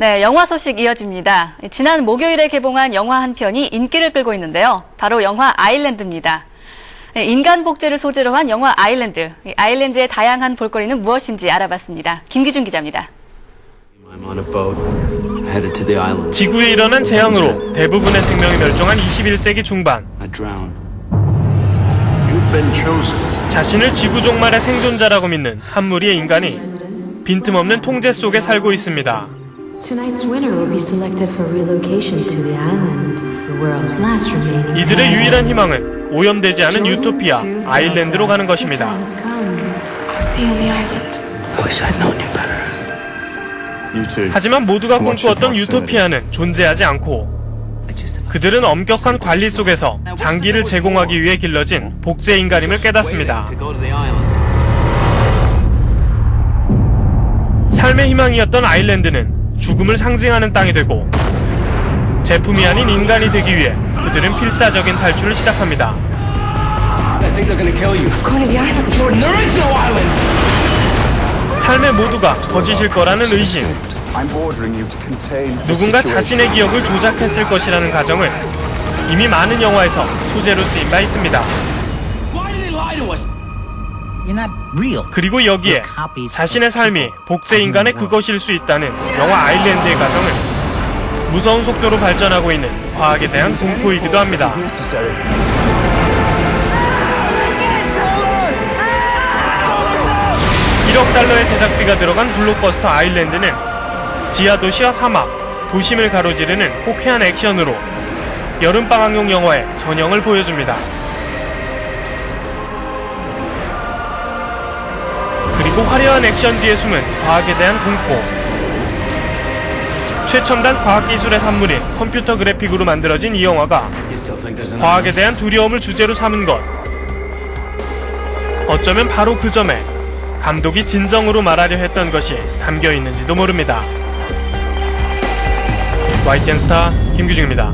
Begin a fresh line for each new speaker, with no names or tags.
네, 영화 소식 이어집니다. 지난 목요일에 개봉한 영화 한 편이 인기를 끌고 있는데요. 바로 영화 아일랜드입니다. 네, 인간 복제를 소재로 한 영화 아일랜드. 이 아일랜드의 다양한 볼거리는 무엇인지 알아봤습니다. 김기준 기자입니다.
지구에 일어난 재앙으로 대부분의 생명이 멸종한 21세기 중반. 자신을 지구 종말의 생존자라고 믿는 한 무리의 인간이 빈틈없는 통제 속에 살고 있습니다.
Tonight's winner will be selected for relocation to the island, the world's last remaining.
이들의 유일한 희망은 오염되지 않은 유토피아 아일랜드로 가는 것입니다.
You too.
하지만 모두가 꿈꾸었던 유토피아는 존재하지 않고 그들은 엄격한 관리 속에서 장기를 제공하기 위해 길러진 복제 인간임을 깨닫습니다.
To go to the island.
삶의 희망이었던 아일랜드는 죽음을 상징하는 땅이 되고 제품이 아닌 인간이 되기 위해 그들은 필사적인 탈출을 시작합니다. 삶의 모두가 거짓일 거라는 의심, 누군가. 자신의 기억을 조작했을 것이라는 가정을 이미 많은 영화에서 소재로 쓰인 바 있습니다. 그리고 여기에 자신의 삶이 복제 인간의 그것일 수 있다는 영화 아일랜드의 가정은 무서운 속도로 발전하고 있는 과학에 대한 공포이기도 합니다.
Is necessary.
1억 달러의 제작비가 들어간 블록버스터 아일랜드는 지하 도시와 사막, 도심을 가로지르는 호쾌한 액션으로 여름방학용 영화의 전형을 보여줍니다. 그리고 화려한 액션 뒤에 숨은 과학에 대한 공포. 최첨단 과학기술의 산물인 컴퓨터 그래픽으로 만들어진 이 영화가 과학에 대한 두려움을 주제로 삼은 것. 어쩌면 바로 그 점에 감독이 진정으로 말하려 했던 것이 담겨 있는지도 모릅니다. YTN 스타 김규중입니다.